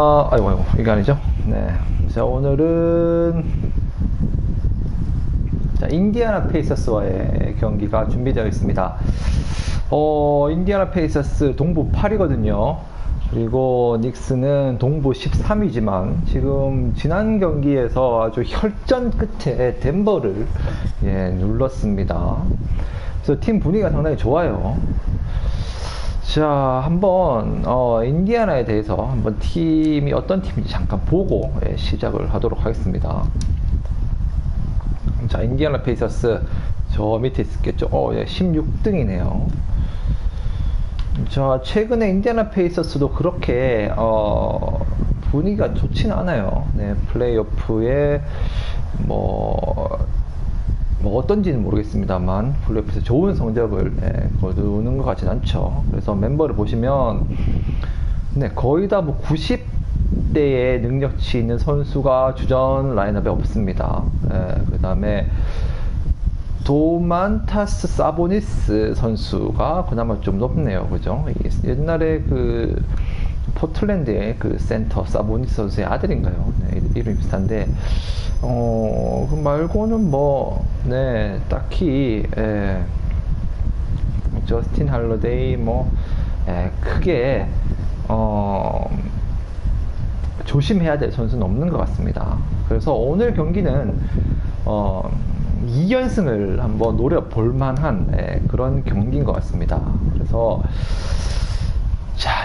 아, 아이고, 아이고, 이게 아니죠? 네. 자, 오늘은, 자, 인디아나 페이서스와의 경기가 준비되어 있습니다. 어, 인디아나 페이서스 동부 8이거든요. 그리고 닉스는 동부 13이지만 지금 지난 경기에서 아주 혈전 끝에 덴버를 예, 눌렀습니다. 그래서 팀 분위기가 상당히 좋아요. 자, 한번 어, 인디아나에 대해서 한번 팀이 어떤 팀인지 잠깐 보고 예, 시작을 하도록 하겠습니다. 자, 인디아나 페이서스 저 밑에 있겠죠. 어, 예, 16등이네요. 자, 최근에 인디아나 페이서스도 그렇게 어, 분위기가 좋지는 않아요. 네, 플레이오프에 뭐, 뭐 어떤지는 모르겠습니다만 플레이오프에서 좋은 성적을 예, 거두는 것 같진 않죠. 그래서 멤버를 보시면 네, 거의 다 뭐 90대의 능력치 있는 선수가 주전 라인업에 없습니다. 예, 그 다음에 도만타스 사보니스 선수가 그나마 좀 높네요. 그죠? 옛날에 그 포틀랜드의 그 센터 사보니스 선수의 아들인가요? 네, 이름이 비슷한데 어, 그 말고는 뭐, 네, 딱히, 예, 저스틴 할러데이, 뭐, 예, 크게, 어, 조심해야 될 선수는 없는 것 같습니다. 그래서 오늘 경기는, 어, 2연승을 한번 노려볼 만한 예, 그런 경기인 것 같습니다. 그래서, 자,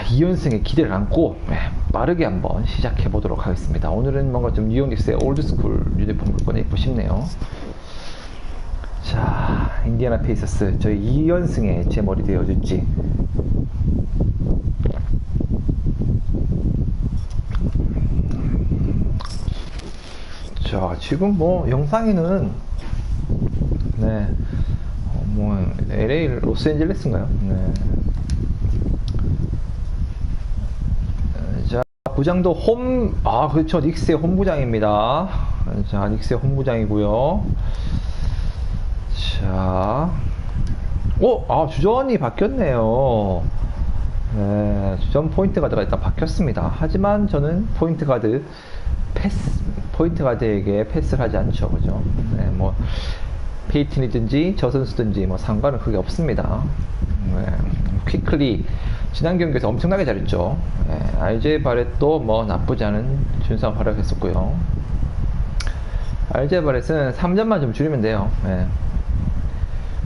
2연승에 기대를 안고 예, 빠르게 한번 시작해 보도록 하겠습니다. 오늘은 뭔가 좀 뉴욕닉스의 올드스쿨 유니폼을 꺼내 입고 싶네요. 자, 인디아나 페이서스 저희 2연승에 제 머리 되어줄지 자, 지금 뭐 영상에는 네, 어, 뭐 LA 로스앤젤레스인가요? 네. 자, 부장도 홈, 아, 그렇죠. 닉스의 홈부장입니다. 자, 닉스의 홈부장이고요. 자, 오, 아, 주전이 바뀌었네요. 네, 주전 포인트 가드가 일단 바뀌었습니다. 하지만 저는 포인트 가드 패스, 포인트 가드에게 패스를 하지 않죠. 그죠? 네, 뭐, 페이튼이든지 저 선수든지 뭐 상관은 크게 없습니다. 네, 퀵클리 지난 경기에서 엄청나게 잘했죠. 네, RJ 바렛도 뭐 나쁘지 않은 준상 활약했었고요. RJ 바렛은 3점만 좀 줄이면 돼요. 네.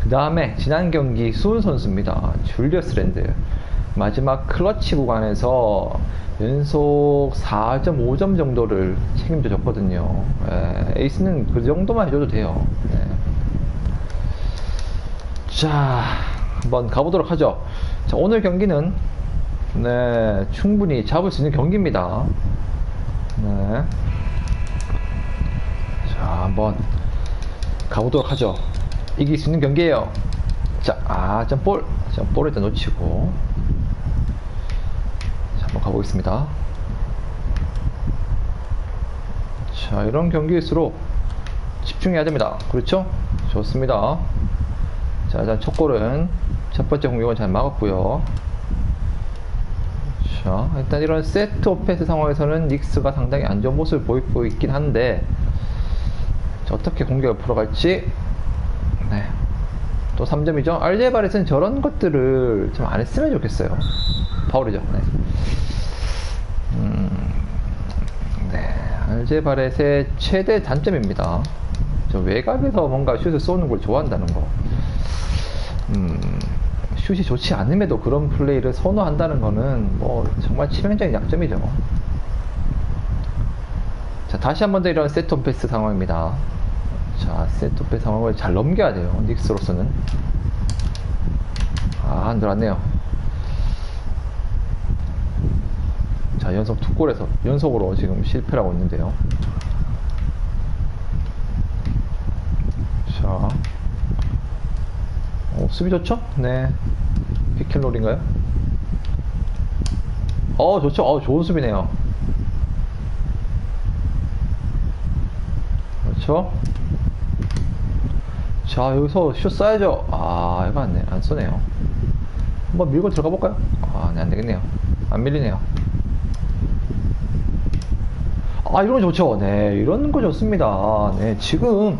그 다음에 지난 경기 수훈 선수입니다. 줄리어스 랜드 마지막 클러치 구간에서 연속 4.5점 정도를 책임져 줬거든요. 네, 에이스는 그 정도만 해줘도 돼요. 네. 자, 한번 가보도록 하죠. 자, 오늘 경기는 네, 충분히 잡을 수 있는 경기입니다. 네. 자, 한번 가보도록 하죠. 이길 수 있는 경기예요. 자, 아, 좀 볼, 좀 볼을 일단 놓치고. 자, 한번 가보겠습니다. 자, 이런 경기일수록 집중해야 됩니다. 그렇죠? 좋습니다. 자, 일단 첫 골은 첫 번째 공격은 잘 막았고요. 자, 일단 이런 세트 오페스 상황에서는 닉스가 상당히 안 좋은 모습을 보이고 있긴 한데 자, 어떻게 공격을 풀어갈지 네. 또 3점이죠. 알제바렛은 저런 것들을 좀 안 했으면 좋겠어요. 파울이죠. 네. 음, 네. 알제바렛의 최대 단점입니다. 저 외곽에서 뭔가 슛을 쏘는 걸 좋아한다는 거. 음, 슛이 좋지 않음에도 그런 플레이를 선호한다는 거는 뭐 정말 치명적인 약점이죠. 자, 다시 한 번 더 이런 세트 패스 상황입니다. 자, 세트 패스 상황을 잘 넘겨야 돼요. 닉스로서는. 아, 안 들어왔네요. 자, 연속 두 골에서 연속으로 지금 실패를 하고 있는데요. 자, 어, 수비 좋죠? 네. 피켈롤인가요? 어, 좋죠? 어, 좋은 수비네요. 그렇죠? 자, 여기서 슛 쏴야죠. 아, 이거 안, 네, 안 쏘네요. 한번 밀고 들어가 볼까요? 아, 네, 안 되겠네요. 안 밀리네요. 아, 이런 거 좋죠. 네, 이런 거 좋습니다. 네, 지금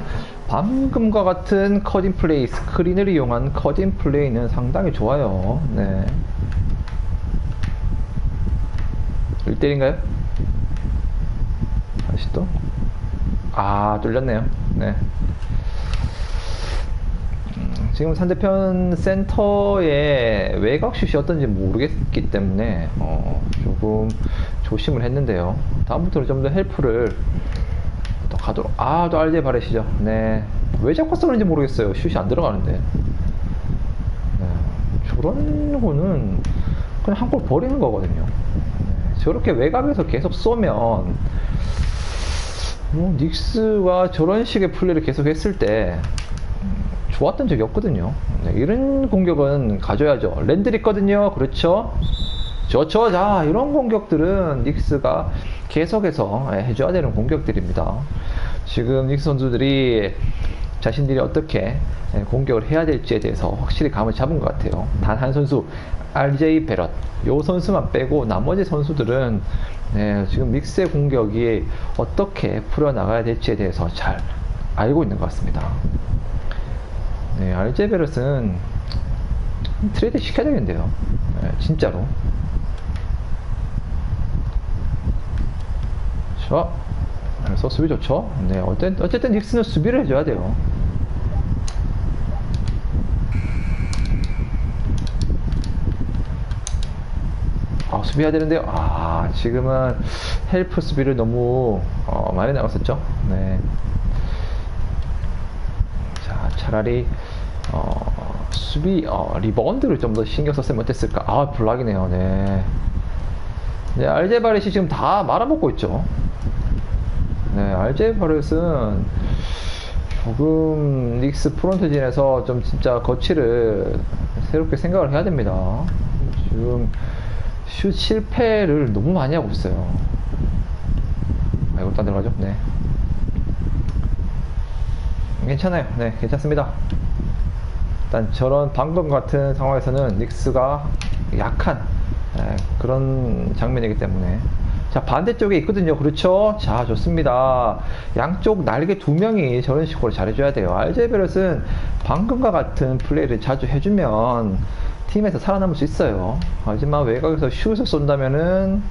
방금과 같은 커딩 플레이, 스크린을 이용한 커딩 플레이는 상당히 좋아요. 네. 1대1인가요? 다시 또? 아, 뚫렸네요. 네. 음, 지금 상대편 센터의 외곽 슛이 어떤지 모르겠기 때문에 어, 조금 조심을 했는데요. 다음부터는 좀 더 헬프를 또 가도록. 아, 또 알제 바르시죠. 네. 왜 자꾸 쏘는지 모르겠어요. 슛이 안 들어가는데. 네. 저런 거는 그냥 한 골 버리는 거거든요. 네. 저렇게 외곽에서 계속 쏘면 뭐 닉스가 저런 식의 플레이를 계속 했을 때 좋았던 적이 없거든요. 네, 이런 공격은 가져야죠. 랜들 있거든요. 그렇죠? 좋죠. 자, 이런 공격들은 닉스가 계속해서 예, 해줘야 되는 공격들입니다. 지금 닉스 선수들이 자신들이 어떻게 예, 공격을 해야 될지에 대해서 확실히 감을 잡은 것 같아요. 단 한 선수, RJ 베럿. 요 선수만 빼고 나머지 선수들은 네, 지금 닉스의 공격이 어떻게 풀어나가야 될지에 대해서 잘 알고 있는 것 같습니다. 네, RJ 베럿은 트레이드 시켜야 되겠는데요. 네, 진짜로. 자, 그래서 수비 좋죠. 네, 어쨌든, 어쨌든 닉스는 수비를 해줘야 돼요. 아, 수비해야 되는데요. 아, 지금은 헬프 수비를 너무 어, 많이 나갔었죠. 네. 자, 차라리 어, 수비 어, 리바운드를 좀 더 신경 썼으면 어땠을까? 아, 블락이네요. 네. 네, 알제바렛이 지금 다 말아먹고 있죠. 네, 알제바렛은 조금 닉스 프론트진에서 좀 진짜 거치를 새롭게 생각을 해야 됩니다. 지금 슛 실패를 너무 많이 하고 있어요. 아, 이것도 안 들어가죠? 네. 괜찮아요. 네, 괜찮습니다. 일단 저런 방금 같은 상황에서는 닉스가 약한 네, 그런 장면이기 때문에 자 반대쪽에 있거든요. 그렇죠? 자 좋습니다. 양쪽 날개 두 명이 저런 식으로 잘해줘야 돼요. 알제베럿은 방금과 같은 플레이를 자주 해주면 팀에서 살아남을 수 있어요. 하지만 외곽에서 슛을 쏜다면은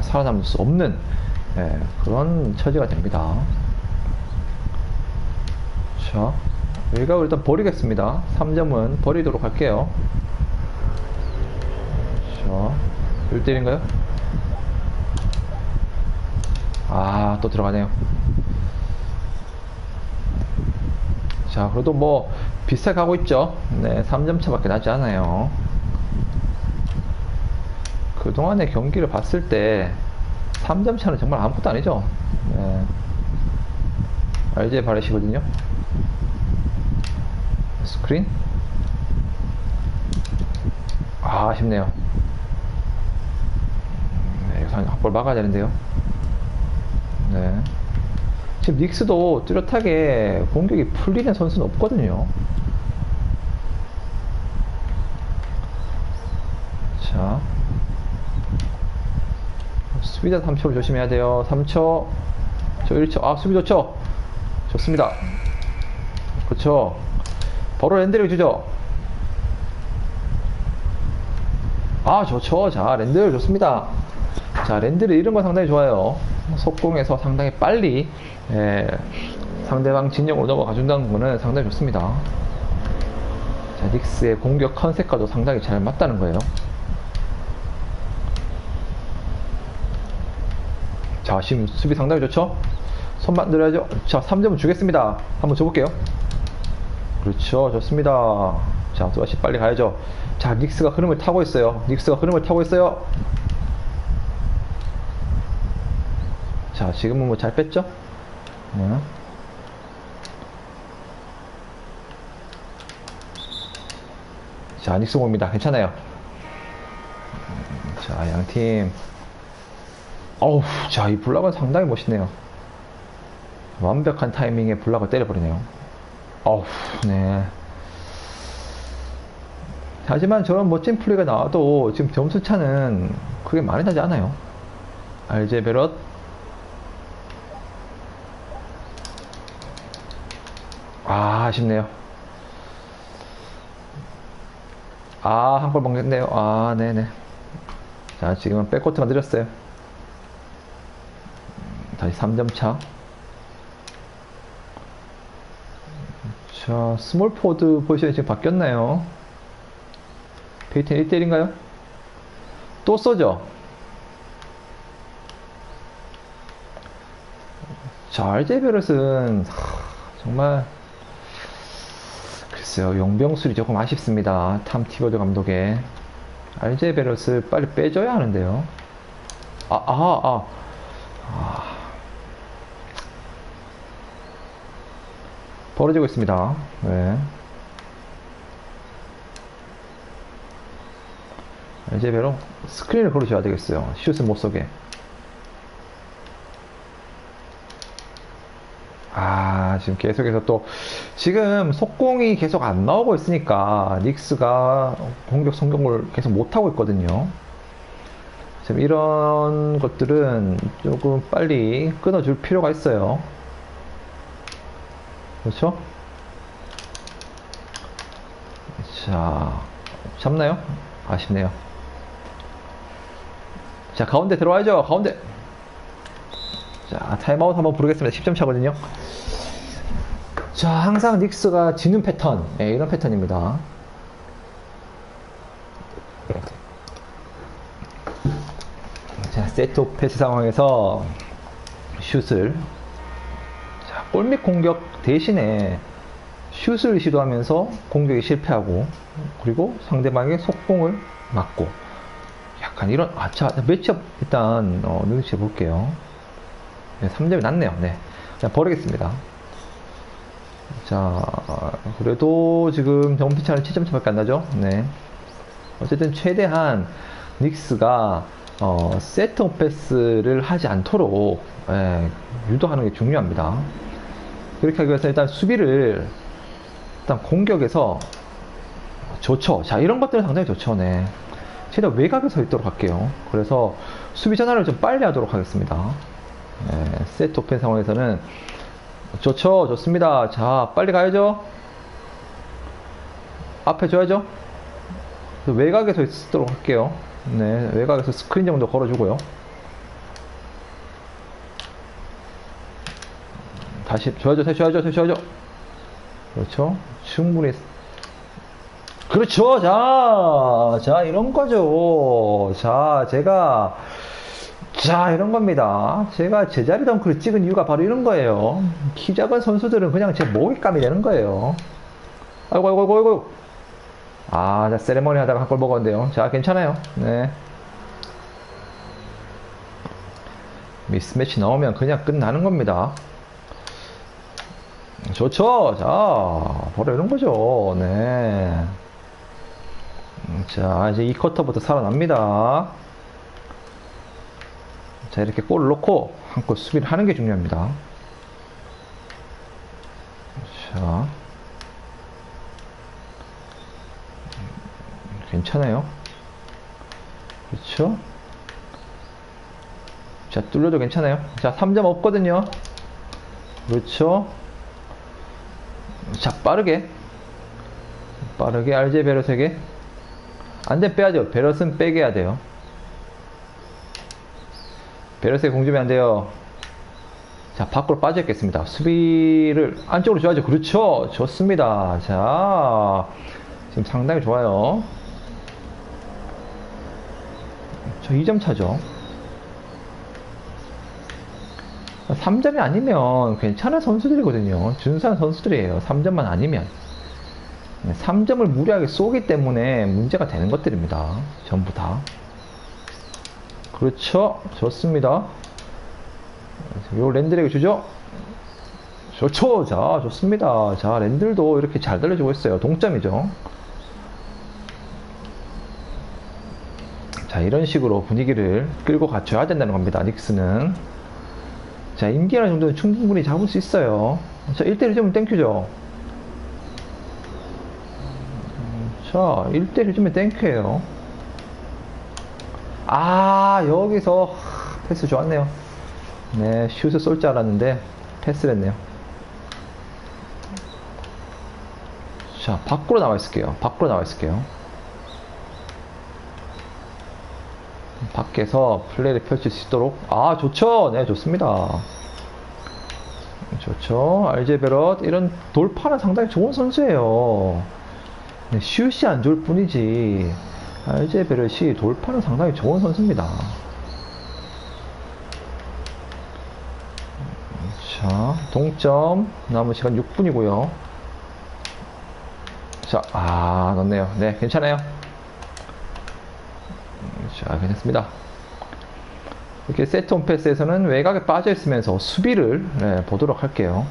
살아남을 수 없는 네, 그런 처지가 됩니다. 자 외곽을 일단 버리겠습니다. 3점은 버리도록 할게요. 자 1대1인가요? 아, 또 들어가네요. 자, 그래도 뭐, 비슷하게 가고 있죠? 네, 3점 차밖에 나지 않아요. 그동안의 경기를 봤을 때, 3점 차는 정말 아무것도 아니죠? 네. RJ 바르시거든요? 스크린? 아, 아쉽네요. 네, 여기서 한볼 막아야 되는데요. 네. 지금 닉스도 뚜렷하게 공격이 풀리는 선수는 없거든요. 자. 수비자 3초 조심해야 돼요. 3초. 저 1초. 아, 수비 좋죠? 좋습니다. 그렇죠. 바로 랜드를 주죠. 아, 좋죠. 자, 랜드 좋습니다. 자, 랜드를 이런 건 상당히 좋아요. 속공에서 상당히 빨리 예, 상대방 진영으로 넘어가 준다는 거는 상당히 좋습니다. 자, 닉스의 공격 컨셉과도 상당히 잘 맞다는 거예요. 자, 지금 수비 상당히 좋죠? 손 만들어야죠. 자, 3점을 주겠습니다. 한번 줘볼게요. 그렇죠. 좋습니다. 자, 또다시 빨리 가야죠. 자, 닉스가 흐름을 타고 있어요. 닉스가 흐름을 타고 있어요. 자, 지금은 뭐 잘 뺐죠? 네. 자, 닉스 공입니다. 괜찮아요. 자, 양팀. 어우, 자, 이 블락은 상당히 멋있네요. 완벽한 타이밍에 블락을 때려버리네요. 어우, 네. 하지만 저런 멋진 플레이가 나와도 지금 점수 차는 그게 많이 나지 않아요. 알제베럿 아, 아쉽네요. 아, 한 골 먹겠네요. 아, 네네. 자, 지금은 백코트가 느렸어요. 다시 3점 차. 자, 스몰 포드 포지션이 지금 바뀌었나요? 페이튼 1대1인가요? 또 쏘죠? 자, 베럿은 정말 글쎄요, 용병술이 조금 아쉽습니다. 탐 티버드 감독의 베럿을 빨리 빼줘야 하는데요. 아, 아, 아. 아. 벌어지고 있습니다. 네. 베럿 스크린을 걸어줘야 되겠어요. 슛을 못 쏘게. 아, 지금 계속해서 또, 지금 속공이 계속 안 나오고 있으니까, 닉스가 공격 성공을 계속 못하고 있거든요. 지금 이런 것들은 조금 빨리 끊어줄 필요가 있어요. 그렇죠? 자, 잡나요? 아쉽네요. 자, 가운데 들어와야죠. 가운데. 자, 타임아웃 한번 부르겠습니다. 10점 차거든요. 자, 항상 닉스가 지는 패턴. 네, 이런 패턴입니다. 자, 세트 오프 패스 상황에서 슛을 자, 골밑 공격 대신에 슛을 시도하면서 공격이 실패하고 그리고 상대방의 속공을 막고 약간 이런 아, 자, 매치업 일단 어, 눈치해 볼게요. 네, 3점이 낮네요. 네. 자, 버리겠습니다. 자, 그래도 지금 점수 차는 7점 차밖에 안 나죠? 네. 어쨌든 최대한 닉스가 어, 세트 오패스를 하지 않도록 예, 유도하는 게 중요합니다. 그렇게 하기 위해서 일단 수비를 일단 공격에서 좋죠. 자, 이런 것들은 상당히 좋죠. 네. 최대한 외곽에 서 있도록 할게요. 그래서 수비 전환을 좀 빨리 하도록 하겠습니다. 네, 세트 오펜 상황에서는 좋죠. 좋습니다. 자, 빨리 가야죠. 앞에 줘야죠. 외곽에서 있도록 할게요. 네, 외곽에서 스크린 정도 걸어주고요. 다시 줘야죠, 다시 줘야죠, 다시 줘야죠. 그렇죠. 충분히. 그렇죠. 자, 자, 이런 거죠. 자, 제가, 자, 이런 겁니다. 제가 제자리 덩크를 찍은 이유가 바로 이런 거예요. 키 작은 선수들은 그냥 제 먹잇감이 되는 거예요. 아이고, 아이고, 아이고, 아이고. 아, 자, 세레머니 하다가 한 골 먹었는데요. 자, 괜찮아요. 네. 미스매치 나오면 그냥 끝나는 겁니다. 좋죠. 자, 바로 이런 거죠. 네. 자, 이제 이 쿼터부터 살아납니다. 자, 이렇게 골을 넣고 한골 수비를 하는 게 중요합니다. 자. 괜찮아요. 그렇죠? 자, 뚫려도 괜찮아요. 자, 3점 없거든요. 그렇죠? 자, 빠르게. 빠르게 RJ 베럿에게. 안 돼, 빼야죠. 베럿은 빼게 해야 돼요. 베럿에 공주면 안 돼요. 자, 밖으로 빠져 있겠습니다. 수비를 안쪽으로 줘야죠. 그렇죠. 좋습니다. 자, 지금 상당히 좋아요. 저 2점 차죠. 3점이 아니면 괜찮은 선수들이거든요. 준수한 선수들이에요. 3점만 아니면. 3점을 무리하게 쏘기 때문에 문제가 되는 것들입니다. 전부 다. 그렇죠. 좋습니다. 요 랜들에게 주죠. 좋죠. 자, 좋습니다. 자, 랜들도 이렇게 잘 달려주고 있어요. 동점이죠. 자, 이런 식으로 분위기를 끌고 갖춰야 된다는 겁니다. 닉스는. 자, 인디아나 정도는 충분히 잡을 수 있어요. 자, 1대1 주면 땡큐죠. 자, 1대1 주면 땡큐예요. 아, 여기서 패스 좋았네요. 네, 슛을 쏠 줄 알았는데 패스를 했네요. 자, 밖으로 나와 있을게요. 밖으로 나와 있을게요. 밖에서 플레이를 펼칠 수 있도록. 아, 좋죠. 네, 좋습니다. 좋죠. 알제베럿. 이런 돌파는 상당히 좋은 선수예요. 네, 슛이 안 좋을 뿐이지. 알제베럿이 돌파는 상당히 좋은 선수입니다. 자, 동점. 남은 시간 6분이고요. 자, 아, 넣네요. 네, 괜찮아요. 자, 괜찮습니다. 이렇게 세트 온 패스에서는 외곽에 빠져 있으면서 수비를 네, 보도록 할게요.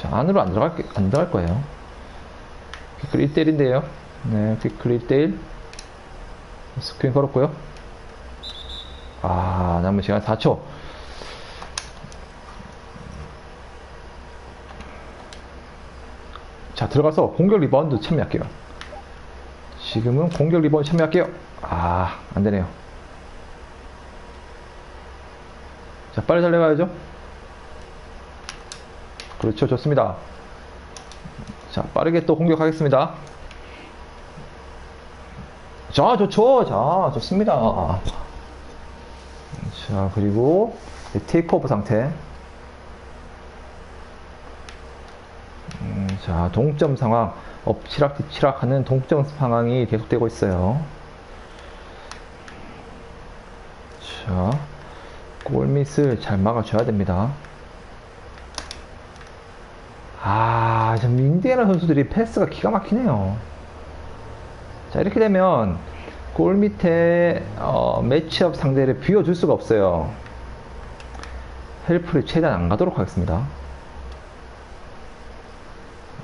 자, 안으로 안 들어갈, 안 들어갈 거예요. 피클 1대1인데요. 네, 피클 1대1. 스크린 걸었고요. 아, 남은 시간 4초. 자, 들어가서 공격 리바운드 참여할게요. 지금은 공격 리바운드 참여할게요. 아, 안 되네요. 자, 빨리 달려가야죠. 그렇죠. 좋습니다. 자, 빠르게 또 공격하겠습니다. 자, 좋죠. 자, 좋습니다. 자, 그리고 테이크오프 상태. 음, 자, 동점 상황. 엎치락 뒤치락 하는 동점 상황이 계속되고 있어요. 자, 골밑을 잘 막아줘야 됩니다. 아, 참, 인디애나 선수들이 패스가 기가 막히네요. 자, 이렇게 되면 골 밑에 어, 매치업 상대를 비워줄 수가 없어요. 헬프를 최대한 안 가도록 하겠습니다.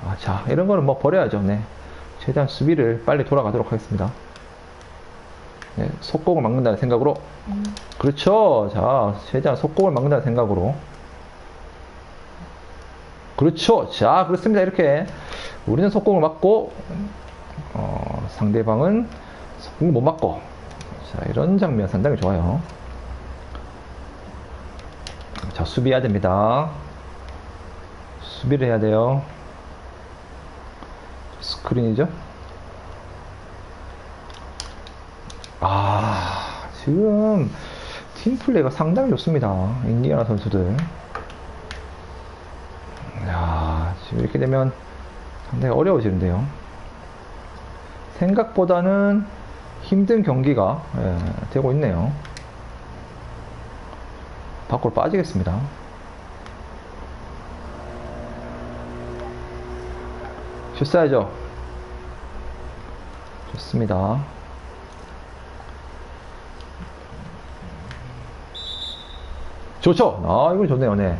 아, 자, 이런 거는 뭐 버려야죠. 네. 최대한 수비를 빨리 돌아가도록 하겠습니다. 네, 속공을 막는다는 생각으로. 그렇죠. 자, 최대한 속공을 막는다는 생각으로. 그렇죠. 자, 그렇습니다. 이렇게. 우리는 속공을 막고, 어, 상대방은 속공을 못 막고. 자, 이런 장면 상당히 좋아요. 자, 수비해야 됩니다. 수비를 해야 돼요. 스크린이죠? 아, 지금 팀 플레이가 상당히 좋습니다. 인디아나 선수들. 야, 지금 이렇게 되면 상당히 어려워지는데요. 생각보다는 힘든 경기가 예, 되고 있네요. 밖으로 빠지겠습니다. 슛 쏴야죠. 좋습니다. 좋죠? 아, 이거 좋네요, 네.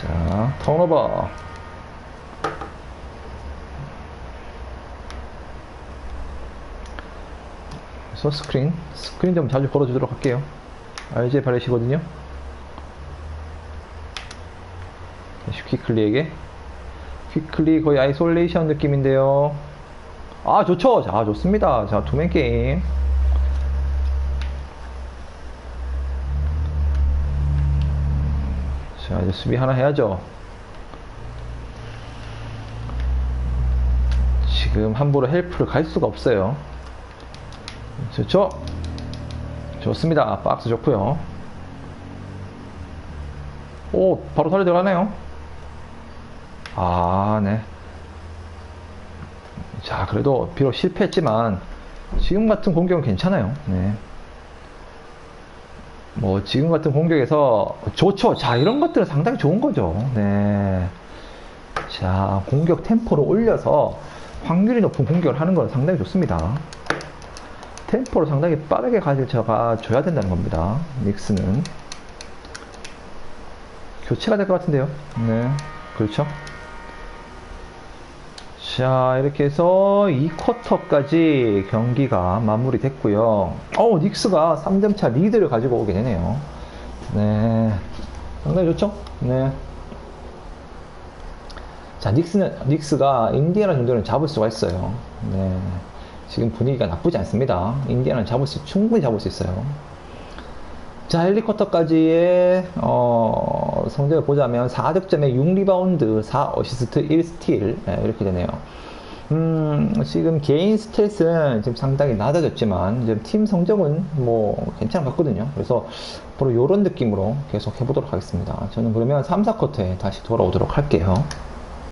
자, 턴오버. 그래서 스크린. 스크린 좀 자주 걸어주도록 할게요. RJ 바레시거든요. 퀴클리에게. 퀴클리 거의 아이솔레이션 느낌인데요. 아, 좋죠? 자, 좋습니다. 자, 투맨 게임. 자, 이제 수비 하나 해야죠. 지금 함부로 헬프를 갈 수가 없어요. 좋죠? 좋습니다. 박스 좋고요. 오, 바로 살려 들어가네요. 아, 네. 자, 그래도 비록 실패했지만 지금 같은 공격은 괜찮아요. 네. 뭐 지금 같은 공격에서 좋죠. 자, 이런 것들은 상당히 좋은 거죠. 네. 자, 공격 템포를 올려서 확률이 높은 공격을 하는 건 상당히 좋습니다. 템포를 상당히 빠르게 가져가 줘야 된다는 겁니다. 닉스는 교체가 될 것 같은데요. 네, 그렇죠. 자, 이렇게 해서 2쿼터까지 경기가 마무리됐고요. 어, 닉스가 3점 차 리드를 가지고 오게 되네요. 네. 상당히 좋죠? 네. 자, 닉스는, 닉스가 인디애나 정도는 잡을 수가 있어요. 네. 지금 분위기가 나쁘지 않습니다. 인디애나는 잡을 수, 충분히 잡을 수 있어요. 자, 1, 2쿼터까지의 어, 성적을 보자면 4득점에 6리바운드, 4어시스트, 1스틸 이렇게 되네요. 음, 지금 개인 스탯은 지금 상당히 낮아졌지만 지금 팀 성적은 뭐 괜찮은 것 같거든요. 그래서 바로 이런 느낌으로 계속 해보도록 하겠습니다. 저는 그러면 3, 4쿼터에 다시 돌아오도록 할게요.